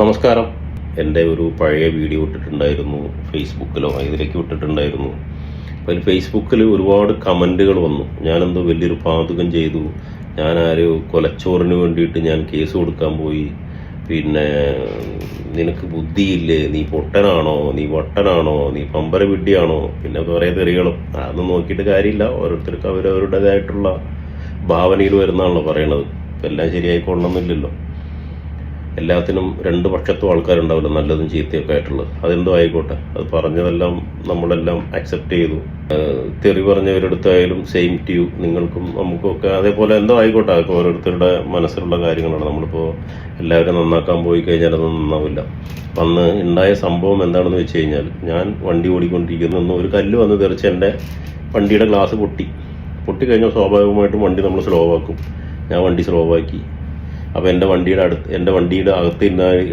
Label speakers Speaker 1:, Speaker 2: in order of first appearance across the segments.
Speaker 1: നമസ്കാരം. എന്റെ ഒരു പഴയ വീഡിയോ ഇട്ടിട്ടുണ്ടായിരുന്നു. ഫേസ്ബുക്കിലോ ഇതിലേക്ക് ഇട്ടിട്ടുണ്ടായിരുന്നു അതിൽ ഫേസ്ബുക്കിൽ ഒരുപാട് കമന്റുകൾ വന്നു. ഞാനെന്തോ വലിയൊരു പാതകം ചെയ്തു. ഞാൻ ആര് കൊലച്ചോറിന് വേണ്ടിയിട്ട് ഞാൻ കേസ് കൊടുക്കാൻ പോയി. പിന്നെ നിനക്ക് ബുദ്ധിയില്ലേ? നീ പൊട്ടനാണോ? നീ വട്ടനാണോ? നീ പമ്പര വിഡ്ഡിയാണോ പിന്നെ കുറേ തെറികളും. അതൊന്നും നോക്കിയിട്ട് കാര്യമില്ല. ഓരോരുത്തർക്ക് അവരവരുടേതായിട്ടുള്ള ഭാവനയിൽ വരുന്നതാണല്ലോ പറയണത്. എല്ലാം ശരിയായിക്കൊള്ളണമെന്നില്ലല്ലോ. എല്ലാത്തിനും രണ്ട് പക്ഷത്തും ആൾക്കാരുണ്ടാവില്ല നല്ലതും ചീത്തയൊക്കെ ആയിട്ടുള്ളത്. അതെന്തോ ആയിക്കോട്ടെ. അത് പറഞ്ഞതെല്ലാം നമ്മളെല്ലാം അക്സെപ്റ്റ് ചെയ്തു. തെറി പറഞ്ഞവരെടുത്തായാലും സെയിം ട്യൂ നിങ്ങൾക്കും നമുക്കും ഒക്കെ അതേപോലെ എന്തോ ആയിക്കോട്ടെ. അതൊക്കെ ഓരോരുത്തരുടെ മനസ്സിലുള്ള കാര്യങ്ങളാണ്. നമ്മളിപ്പോൾ എല്ലാവരും നന്നാക്കാൻ പോയി കഴിഞ്ഞാൽ അതൊന്നും നന്നാവില്ല. അന്ന് ഉണ്ടായ സംഭവം എന്താണെന്ന് വെച്ച് കഴിഞ്ഞാൽ ഞാൻ വണ്ടി ഓടിക്കൊണ്ടിരിക്കുന്ന. ഒരു കല്ല് വന്ന് തെറിച്ച് എന്റെ വണ്ടിയുടെ ഗ്ലാസ് പൊട്ടി. പൊട്ടിക്കഴിഞ്ഞാൽ സ്വാഭാവികമായിട്ടും വണ്ടി നമ്മൾ സ്ലോ ആക്കും. ഞാൻ വണ്ടി സ്ലോ ആക്കി. അപ്പോൾ എന്റെ വണ്ടിയുടെ അടുത്ത് എന്റെ വണ്ടിയുടെ അകത്ത്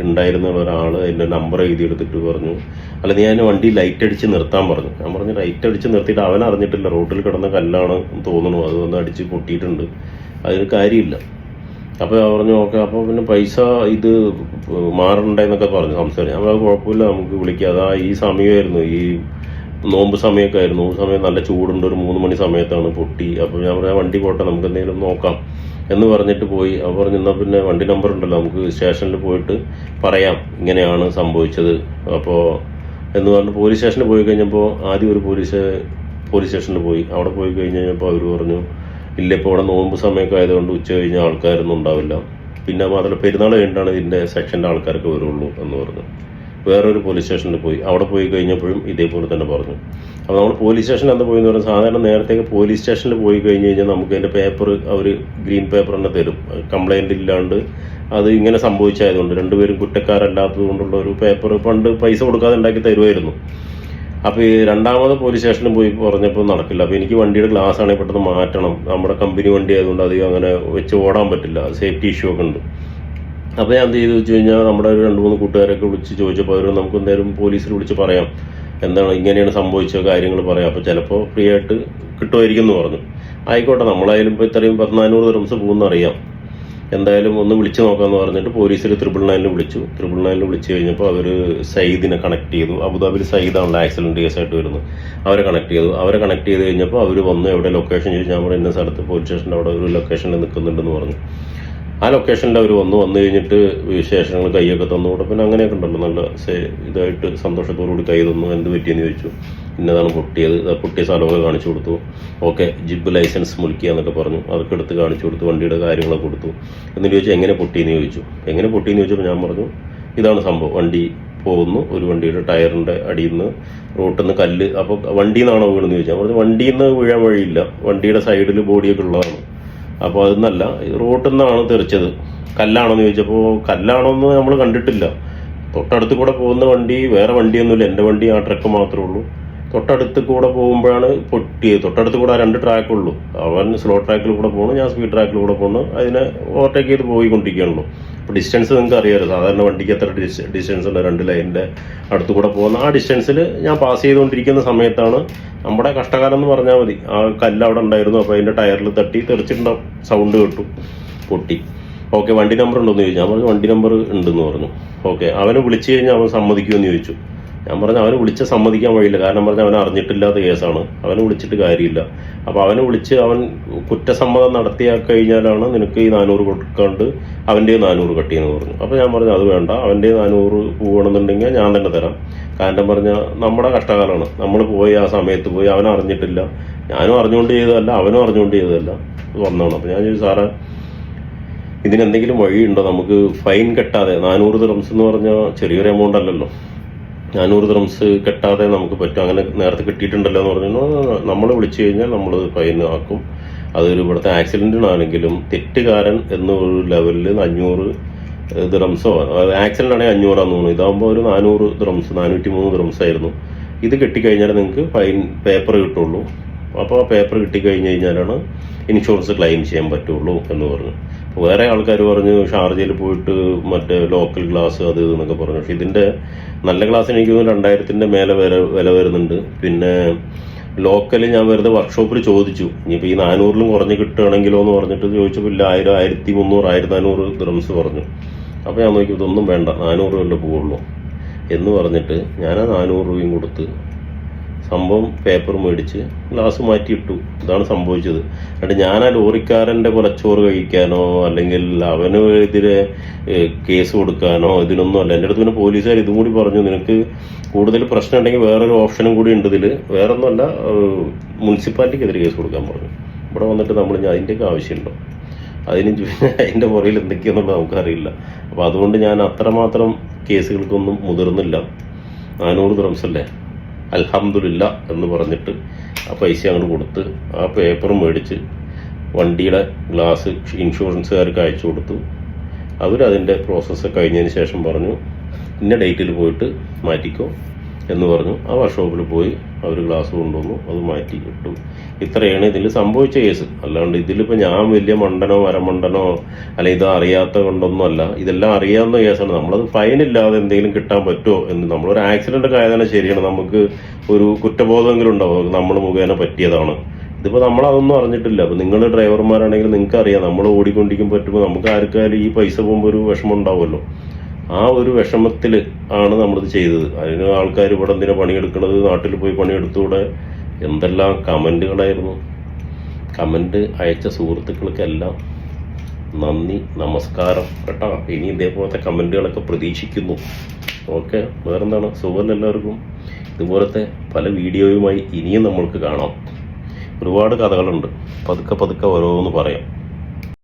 Speaker 1: ഉണ്ടായിരുന്ന ഒരാൾ എന്റെ നമ്പർ എഴുതിയെടുത്തിട്ട് പറഞ്ഞു അല്ല നീ അതിന്റെ വണ്ടി ലൈറ്റ് അടിച്ച് നിർത്താൻ പറഞ്ഞു. ഞാൻ പറഞ്ഞു ലൈറ്റ് അടിച്ച് നിർത്തിയിട്ട് അവൻ അറിഞ്ഞിട്ടില്ല റോഡിൽ കിടന്ന കല്ലാണ് തോന്നുന്നു അത് വന്ന് അടിച്ച് പൊട്ടിയിട്ടുണ്ട് അതിന് കാര്യമില്ല. അപ്പോൾ ഞാൻ പറഞ്ഞു ഓക്കെ അപ്പോൾ പിന്നെ പൈസ ഇത് മാറണ്ടെന്നൊക്കെ പറഞ്ഞു സംസാരിച്ചു. അത് കുഴപ്പമില്ല നമുക്ക് വിളിക്കുക അതാ ഈ സമയമായിരുന്നു ഈ നോമ്പ് സമയമൊക്കെ ആയിരുന്നു. നോമ്പ് സമയം നല്ല ചൂടുണ്ട് ഒരു മൂന്ന് മണി സമയത്താണ് പൊട്ടി. അപ്പോൾ ഞാൻ പറഞ്ഞു വണ്ടി പോട്ടെ നമുക്ക് എന്തെങ്കിലും നോക്കാം. എന്ന് പറഞ്ഞിട്ട് പോയി. അവർ പറഞ്ഞു പിന്നെ വണ്ടി നമ്പർ ഉണ്ടല്ലോ നമുക്ക് സ്റ്റേഷനിൽ പോയിട്ട് പറയാം ഇങ്ങനെയാണ് സംഭവിച്ചത്. അപ്പോൾ എന്ന് പറഞ്ഞ് പോലീസ് സ്റ്റേഷനിൽ പോയി കഴിഞ്ഞപ്പോൾ ആദ്യം ഒരു പോലീസ് പോലീസ് സ്റ്റേഷനിൽ പോയി. അവിടെ പോയി കഴിഞ്ഞ് കഴിഞ്ഞപ്പോൾ അവർ പറഞ്ഞു ഇല്ല ഇപ്പോൾ ഇവിടെ നോമ്പ് സമയമൊക്കെ ആയതുകൊണ്ട് ഉച്ച കഴിഞ്ഞ ആൾക്കാരൊന്നും ഉണ്ടാവില്ല. പിന്നെ മാത്രമല്ല പെരുന്നാൾ കഴിഞ്ഞിട്ടാണ് ഇതിന്റെ സെക്ഷന്റെ ആൾക്കാരൊക്കെ വരുള്ളൂ എന്ന് പറഞ്ഞു. വേറൊരു പോലീസ് സ്റ്റേഷനിൽ പോയി. അവിടെ പോയി കഴിഞ്ഞപ്പോഴും ഇതേപോലെ തന്നെ പറഞ്ഞു. അപ്പോൾ നമ്മൾ പോലീസ് സ്റ്റേഷനിൽ എന്താ പോയെന്ന് പറഞ്ഞാൽ സാധാരണ നേരത്തേക്ക് പോലീസ് സ്റ്റേഷനിൽ പോയി കഴിഞ്ഞ് കഴിഞ്ഞാൽ നമുക്ക് അതിന്റെ പേപ്പർ അവർ ഗ്രീൻ പേപ്പർ തന്നെ തരും. കംപ്ലൈന്റ് ഇല്ലാണ്ട് അത് ഇങ്ങനെ സംഭവിച്ചായതുകൊണ്ട്. രണ്ടുപേരും കുറ്റക്കാരല്ലാത്തത് കൊണ്ടുള്ള ഒരു പേപ്പർ പണ്ട് പൈസ കൊടുക്കാതെ ഉണ്ടാക്കി തരുമായിരുന്നു അപ്പോൾ ഈ രണ്ടാമത് പോലീസ് സ്റ്റേഷനിൽ പോയി പറഞ്ഞപ്പോൾ നടക്കില്ല. അപ്പോൾ എനിക്ക് വണ്ടിയുടെ ഗ്ലാസ് ആണെങ്കിൽ പെട്ടെന്ന് മാറ്റണം. നമ്മുടെ കമ്പനി വണ്ടി ആയതുകൊണ്ട് അധികം അങ്ങനെ വെച്ച് ഓടാൻ പറ്റില്ല. സേഫ്റ്റി ഇഷ്യൂ ഒക്കെ ഉണ്ട്. അപ്പോൾ ഞാൻ എന്ത് ചെയ്തു വെച്ച് കഴിഞ്ഞാൽ നമ്മുടെ ഒരു രണ്ട് മൂന്ന് കൂട്ടുകാരൊക്കെ വിളിച്ച് ചോദിച്ചപ്പോൾ അവർ നമുക്ക് എന്തായാലും പോലീസിൽ വിളിച്ച് പറയാം. എന്താണ് ഇങ്ങനെയാണ് സംഭവിച്ച കാര്യങ്ങൾ പറയാം. അപ്പോൾ ചിലപ്പോൾ ഫ്രീ ആയിട്ട് കിട്ടുമായിരിക്കും എന്ന് പറഞ്ഞു. ആയിക്കോട്ടെ നമ്മളായാലും ഇപ്പോൾ ഇത്രയും പതിനാനൂറ് റംസ് പോകുമെന്ന് അറിയാം. എന്തായാലും ഒന്ന് വിളിച്ചു നോക്കാമെന്ന് പറഞ്ഞിട്ട് പോലീസിൽ ത്രിപിൾ നയനിൽ വിളിച്ചു. ത്രിപിൾ നയനിൽ വിളിച്ചു കഴിഞ്ഞപ്പോൾ അവർ സയ്യിദിനെ കണക്ട് ചെയ്തു. അബുദാബിയിൽ സയ്യിദാണല്ലോ ആക്സിഡന്റ് കേസായിട്ട് വരുന്നത്. അവരെ കണക്ട് ചെയ്തു. അവരെ കണക്ട് ചെയ്ത് കഴിഞ്ഞപ്പോൾ അവർ വന്ന് എവിടെ ലൊക്കേഷൻ ചോദിച്ചു. ഞാൻ പറഞ്ഞു ഇന്ന സ്ഥലത്ത് പോലീസ് സ്റ്റേഷന്റെ അവിടെ ഒരു ലൊക്കേഷനിൽ നിൽക്കുന്നുണ്ടെന്ന് പറഞ്ഞു. ആ ലൊക്കേഷനിൽ അവർ വന്നു. വന്നു കഴിഞ്ഞിട്ട് വിശേഷങ്ങൾ കൈയൊക്കെ തന്നു പിന്നെ അങ്ങനെയൊക്കെ ഉണ്ടല്ലോ. നല്ല സേ ഇതായിട്ട് സന്തോഷത്തോടു കൂടി കൈ തന്നു. എന്ത് പറ്റിയെന്ന് ചോദിച്ചു. ഇന്നതാണ് പൊട്ടിയത്. പൊട്ടിയ സ്ഥലമൊക്കെ കാണിച്ചു കൊടുത്തു. ഓക്കെ ജിബ് ലൈസൻസ് മുൽക്കുക എന്നൊക്കെ പറഞ്ഞു. അതൊക്കെ എടുത്ത് കാണിച്ചു കൊടുത്തു. വണ്ടിയുടെ കാര്യങ്ങളൊക്കെ കൊടുത്തു. എന്നിട്ട് ചോദിച്ചു എങ്ങനെ പൊട്ടിയെന്ന് ചോദിച്ചു? എങ്ങനെ പൊട്ടിയെന്ന് ചോദിച്ചപ്പോൾ ഞാൻ പറഞ്ഞു ഇതാണ് സംഭവം. വണ്ടി പോകുന്നു. ഒരു വണ്ടിയുടെ ടയറിന്റെ അടിയിൽ നിന്ന് റോട്ടിൽ നിന്ന് കല്ല്. അപ്പോൾ വണ്ടിയിൽ നിന്നാണോ വീണെന്ന് ചോദിച്ചാൽ പറഞ്ഞു വണ്ടിയിൽ നിന്ന് വീഴാൻ വഴിയില്ല. വണ്ടിയുടെ സൈഡിൽ ബോഡിയൊക്കെ ഉള്ളതാണ്. അപ്പോൾ അതൊന്നല്ല റോട്ടിൽ നിന്നാണ് തെറിച്ചത്. കല്ലാണോ എന്ന് ചോദിച്ചപ്പോൾ കല്ലാണോ എന്ന് നമ്മൾ കണ്ടിട്ടില്ല. തൊട്ടടുത്ത് കൂടെ പോകുന്ന വണ്ടി വേറെ വണ്ടിയൊന്നുമില്ല. എന്റെ വണ്ടി ആ ട്രക്ക് മാത്രമേ ഉള്ളൂ. തൊട്ടടുത്ത് കൂടെ പോകുമ്പോഴാണ് പൊട്ടിയത്. തൊട്ടടുത്ത് കൂടെ രണ്ട് ട്രാക്കുള്ളൂ അവൻ സ്ലോ ട്രാക്കിൽ കൂടെ പോകണം ഞാൻ സ്പീഡ് ട്രാക്കിൽ കൂടെ പോകണം അതിനെ ഓവർടേക്ക് ചെയ്ത് പോയിക്കൊണ്ടിരിക്കുകയുള്ളൂ അപ്പോൾ ഡിസ്റ്റൻസ് നിങ്ങൾക്ക് അറിയാമല്ലോ സാധാരണ വണ്ടിക്ക് എത്ര ഡിസ്റ്റൻസ് ഉണ്ട്? രണ്ട് ലൈനിന്റെ അടുത്ത് കൂടെ പോകുന്ന ആ ഡിസ്റ്റൻസിൽ ഞാൻ പാസ് ചെയ്തുകൊണ്ടിരിക്കുന്ന സമയത്താണ് നമ്മുടെ കഷ്ടകാലം എന്ന് പറഞ്ഞാൽ മതി. ആ കല്ല് അവിടെ ഉണ്ടായിരുന്നു അപ്പോൾ അതിന്റെ ടയറിൽ തട്ടി തെറിച്ചിട്ടുണ്ടാവും സൗണ്ട് കേട്ടു. പൊട്ടി. ഓക്കെ വണ്ടി നമ്പർ ഉണ്ടോ എന്ന് ചോദിച്ചു. ഞാൻ പറഞ്ഞു വണ്ടി നമ്പർ ഉണ്ടെന്ന് പറഞ്ഞു. ഓക്കെ അവനെ വിളിച്ചു കഴിഞ്ഞാൽ അവൻ സമ്മതിക്കുമെന്ന് ചോദിച്ചു. ഞാൻ പറഞ്ഞു അവനെ വിളിച്ച് സമ്മതിക്കാൻ വഴിയില്ല. കാരണം പറഞ്ഞാൽ അവൻ അറിഞ്ഞിട്ടില്ലാത്ത കേസാണ്. അവനെ വിളിച്ചിട്ട് കാര്യമില്ല. അപ്പോൾ അവനെ വിളിച്ച് അവൻ കുറ്റസമ്മതം നടത്തിയ കഴിഞ്ഞാലാണ് നിനക്ക് ഈ നാനൂറ് കൊടുക്കാണ്ട് അവന്റെ നാനൂറ് കട്ടിയെന്ന് പറഞ്ഞു. അപ്പോൾ ഞാൻ പറഞ്ഞു അത് വേണ്ട. അവന്റെ നാനൂറ് പോകണമെന്നുണ്ടെങ്കിൽ ഞാൻ തന്നെ തരാം. കാരണം പറഞ്ഞാൽ നമ്മുടെ കഷ്ടകാലമാണ് നമ്മൾ പോയി ആ സമയത്ത് പോയി അവൻ അറിഞ്ഞിട്ടില്ല. ഞാനും അറിഞ്ഞുകൊണ്ട് ചെയ്തതല്ല അവനും അറിഞ്ഞുകൊണ്ട് ചെയ്തതല്ല. വന്നതാണ്. അപ്പോൾ ഞാൻ ചോദിച്ചു സാറേ ഇതിനെന്തെങ്കിലും വഴിയുണ്ടോ? നമുക്ക് ഫൈൻ കെട്ടാതെ നാനൂറ് ദിറംസ് എന്ന് പറഞ്ഞാൽ ചെറിയൊരു എമൗണ്ട് അല്ലല്ലോ. നാനൂറ് ദിറംസ് കെട്ടാതെ നമുക്ക് പറ്റും. അങ്ങനെ നേരത്തെ കിട്ടിയിട്ടുണ്ടല്ലോ എന്ന് പറഞ്ഞു നമ്മൾ വിളിച്ചു കഴിഞ്ഞാൽ നമ്മൾ ഫൈൻ ആക്കും. അതൊരു ഇവിടുത്തെ ആക്സിഡന്റിനാണെങ്കിലും തെറ്റുകാരൻ എന്ന ഒരു ലെവലിൽ അഞ്ഞൂറ് ദിറംസോ ആക്സിഡന്റ് ആണെങ്കിൽ അഞ്ഞൂറാന്ന് തോന്നുന്നു. ഇതാകുമ്പോൾ ഒരു നാനൂറ് ദ്രംസ് നാനൂറ്റി മൂന്ന് ദിറംസ് ആയിരുന്നു. ഇത് കിട്ടിക്കഴിഞ്ഞാൽ നിങ്ങൾക്ക് ഫൈൻ പേപ്പർ കിട്ടുള്ളൂ. അപ്പോൾ ആ പേപ്പർ കിട്ടിക്കഴിഞ്ഞ് കഴിഞ്ഞാലാണ് ഇൻഷുറൻസ് ക്ലെയിം ചെയ്യാൻ പറ്റുള്ളൂ എന്ന് പറഞ്ഞു. അപ്പോൾ വേറെ ആൾക്കാർ പറഞ്ഞു ഷാർജയിൽ പോയിട്ട് മറ്റേ ലോക്കൽ ഗ്ലാസ് അത് എന്നൊക്കെ പറഞ്ഞു. പക്ഷേ ഇതിന്റെ നല്ല ഗ്ലാസ്സിന് എനിക്ക് തോന്നുന്നു രണ്ടായിരത്തിന്റെ മേലെ വില വില വരുന്നുണ്ട്. പിന്നെ ലോക്കൽ ഞാൻ വെറുതെ വർക്ക്ഷോപ്പിൽ ചോദിച്ചു. ഇനിയിപ്പോൾ ഈ നാനൂറിലും കുറഞ്ഞ് കിട്ടുകയാണെങ്കിലോ എന്ന് പറഞ്ഞിട്ട് ചോദിച്ചപ്പോൾ ഇല്ല ആയിരം ആയിരത്തി മുന്നൂറ് ആയിരത്തി നാനൂറ് ദ്രംസ് പറഞ്ഞു അപ്പോൾ ഞാൻ നോക്കി ഇതൊന്നും വേണ്ട നാനൂറ് വല്ല പോവുള്ളൂ എന്ന് പറഞ്ഞിട്ട് ഞാൻ ആ നാനൂറ് രൂപയും കൊടുത്ത് സംഭവം പേപ്പർ മേടിച്ച് ഗ്ലാസ് മാറ്റിയിട്ടു. ഇതാണ് സംഭവിച്ചത്. എന്നിട്ട് ഞാൻ ആ ലോറിക്കാരന്റെ കൊലച്ചോറ് കഴിക്കാനോ അല്ലെങ്കിൽ അവന് എതിരെ കേസ് കൊടുക്കാനോ ഇതിനൊന്നും അല്ല. എന്റെ അടുത്ത് പിന്നെ പോലീസുകാർ ഇതും കൂടി പറഞ്ഞു നിനക്ക് കൂടുതൽ പ്രശ്നം ഉണ്ടെങ്കിൽ വേറൊരു ഓപ്ഷനും കൂടി ഉണ്ട് ഇതിൽ വേറൊന്നുമല്ല മുനിസിപ്പാലിറ്റിക്കെതിരെ കേസ് കൊടുക്കാൻ പറഞ്ഞു. ഇവിടെ വന്നിട്ട് നമ്മൾ ഞാൻ അതിന്റെയൊക്കെ ആവശ്യമുണ്ടോ? അതിന് അതിന്റെ പുറയിൽ എന്തൊക്കെയാണെന്നുള്ളത് നമുക്കറിയില്ല. അപ്പോൾ അതുകൊണ്ട് ഞാൻ അത്രമാത്രം കേസുകൾക്കൊന്നും മുതിർന്നില്ല. നാനൂറ് ദ്രംസല്ലേ? അൽഹംദുലില്ല എന്ന് പറഞ്ഞിട്ട് ആ പൈസ അങ്ങോട്ട് കൊടുത്ത് ആ പേപ്പർ മേടിച്ച് വണ്ടിയുടെ ഗ്ലാസ് ഇൻഷുറൻസുകാർക്ക് അയച്ചു കൊടുത്തു. അവരതിന്റെ പ്രോസസ്സ് കഴിഞ്ഞതിന് ശേഷം പറഞ്ഞു ഇന്ന ഡേറ്റിൽ പോയിട്ട് മാറ്റിക്കോ. എന്ന് പറഞ്ഞു. ആ വർക്ക്ഷോപ്പിൽ പോയി അവർ ഗ്ലാസ് കൊണ്ടുവന്നു അത് മാറ്റി ഇട്ടു. ഇത്രയാണ് ഇതിൽ സംഭവിച്ച കേസ്. അല്ലാണ്ട് ഇതിലിപ്പോൾ ഞാൻ വലിയ മണ്ടനോ വരമണ്ടനോ അല്ലെങ്കിൽ ഇത് അറിയാത്ത കൊണ്ടൊന്നും അല്ല ഇതെല്ലാം അറിയാവുന്ന കേസാണ്. നമ്മളത് ഫൈൻ ഇല്ലാതെ എന്തെങ്കിലും കിട്ടാൻ പറ്റുമോ എന്ന്. നമ്മളൊരു ആക്സിഡന്റ് ഒക്കെ ആയതന്നെ ശരിയാണ്. നമുക്ക് ഒരു കുറ്റബോധമെങ്കിലും ഉണ്ടാവും നമ്മൾ മുഖേന പറ്റിയതാണ്. ഇതിപ്പോൾ നമ്മളതൊന്നും അറിഞ്ഞിട്ടില്ല. അപ്പോൾ നിങ്ങൾ ഡ്രൈവർമാരാണെങ്കിൽ നിങ്ങൾക്ക് അറിയാം നമ്മൾ ഓടിക്കൊണ്ടിരിക്കും പറ്റുമ്പോൾ നമുക്ക് ആർക്കായാലും ഈ പൈസ പോകുമ്പോൾ ഒരു വിഷമം ഉണ്ടാവുമല്ലോ. ആ ഒരു വിഷമത്തിൽ ആണ് നമ്മളിത് ചെയ്തത്. അതിന് ആൾക്കാർ ഇവിടെ എന്തിനാ പണിയെടുക്കണത്? നാട്ടിൽ പോയി പണിയെടുത്തൂടെ? എന്തെല്ലാം കമന്റുകളായിരുന്നു കമന്റ് അയച്ച സുഹൃത്തുക്കൾക്കെല്ലാം നന്ദി നമസ്കാരം കേട്ടോ. ഇനി ഇതേപോലത്തെ കമന്റുകളൊക്കെ പ്രതീക്ഷിക്കുന്നു. ഓക്കെ വേറെന്താണ്? സുഖം എല്ലാവർക്കും? ഇതുപോലത്തെ പല വീഡിയോയുമായി ഇനിയും നമ്മൾക്ക് കാണാം. ഒരുപാട് കഥകളുണ്ട്. പതുക്കെ പതുക്കെ ഓരോന്ന് പറയാം.